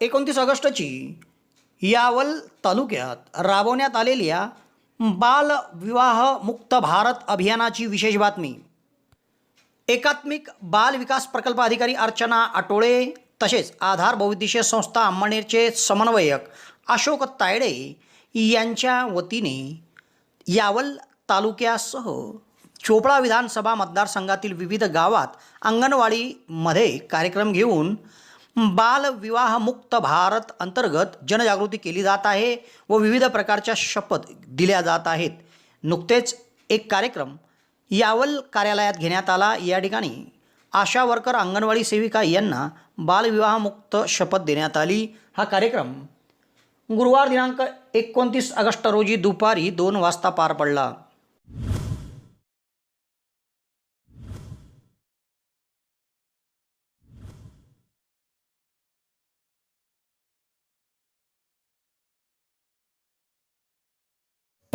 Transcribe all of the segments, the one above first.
एकोणतीस ऑगस्टची यावल तालुक्यात राबवण्यात आलेल्या बाल विवाह मुक्त भारत अभियानाची विशेष बातमी. एकात्मिक बाल विकास प्रकल्प अधिकारी अर्चना आटोळे तसेच आधार बहुउद्देशीय संस्था अंमळनेरचे समन्वयक अशोक तायडे यांच्या वतीने यावल तालुक्यासह चोपडा विधानसभा मतदारसंघातील विविध गावात अंगणवाडीमध्ये कार्यक्रम घेऊन बालविवाहमुक्त भारत अंतर्गत जनजागृती केली जात आहे व विविध प्रकारच्या शपथ दिल्या जात आहेत. नुकतेच एक कार्यक्रम यावल कार्यालयात घेण्यात आला. या ठिकाणी आशा वर्कर अंगणवाडी सेविका यांना बालविवाहमुक्त शपथ देण्यात आली. हा कार्यक्रम गुरुवार दिनांक एकोणतीस ऑगस्ट रोजी दुपारी दोन वाजता पार पडला.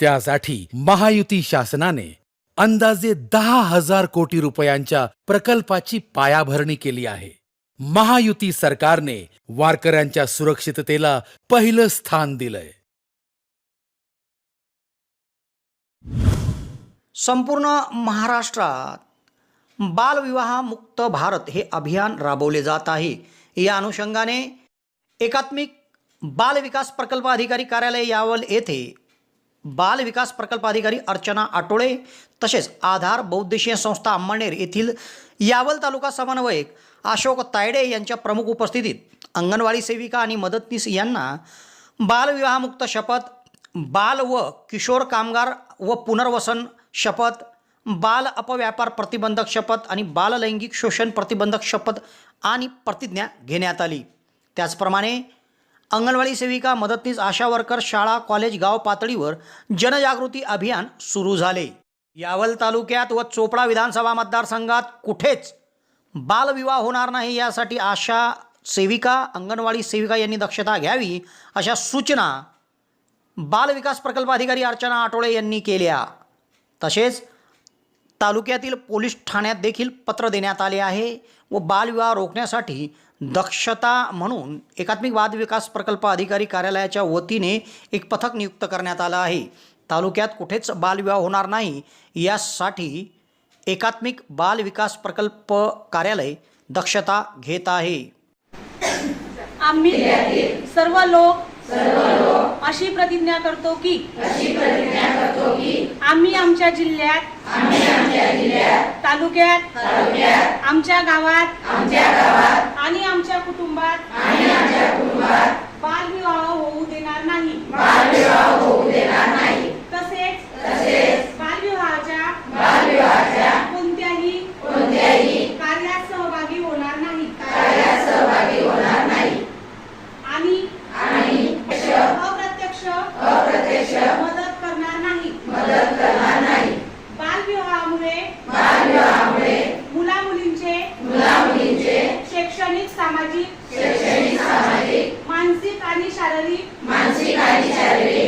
त्यासाठी महायुती शासनाने अंदाजे दहा हजार कोटी रुपयांच्या प्रकल्पाची पायाभरणी केली आहे. महायुती सरकारने वारकऱ्यांच्या सुरक्षिततेला पहिलं स्थान दिलंय. संपूर्ण महाराष्ट्रात बालविवाहमुक्त भारत हे अभियान राबवले जात आहे. या अनुषंगाने एकात्मिक बालविकास प्रकल्प अधिकारी कार्यालय यावल येथे बाल विकास प्रकल्प अधिकारी अर्चना आटोळे तसेच आधार बौद्धशीय संस्था अंमळनेर येथील यावल तालुका समन्वयक अशोक तायडे यांच्या प्रमुख उपस्थितीत अंगणवाडी सेविका आणि मदतनीस यांना बालविवाहमुक्त शपथ बाल व किशोर कामगार व पुनर्वसन शपथ बाल अपव्यापार प्रतिबंधक शपथ आणि बाल लैंगिक शोषण प्रतिबंधक शपथ आणि प्रतिज्ञा घेण्यात आली. त्याचप्रमाणे अंगणवाडी सेविका मदतनीस आशा वर्कर शाळा कॉलेज गाव पातळीवर जनजागृती अभियान सुरू झाले. यावल तालुक्यात व चोपडा विधानसभा मतदारसंघात कुठेच बालविवाह होणार नाही यासाठी आशा सेविका अंगणवाडी सेविका यांनी दक्षता घ्यावी अशा सूचना बालविकास प्रकल्प अधिकारी अर्चना आठोळे यांनी केल्या. तसेच तालुक्यातील पोलीस ठाण्यात देखील पत्र देण्यात आले आहे व बालविवाह रोखण्यासाठी दक्षता म्हणून एकात्मिक वाद विकास प्रकल्प अधिकारी कार्यालयाच्या वतीने एक पथक नियुक्त करण्यात आलं आहे. तालुक्यात कुठेच बालविवाह होणार नाही. यासाठी एकात्मिक बाल विकास प्रकल्प कार्यालय दक्षता घेत आहे. आम्ही सर्व लोक अशी प्रतिज्ञा करतो की आम्ही आमच्या जिल्ह्यात तालुक्यात आमच्या गावात आणि आमच्या कुटुंबात शैक्षणिक सामाजिक मानसिक आणि शारीरिक आयुष्यावर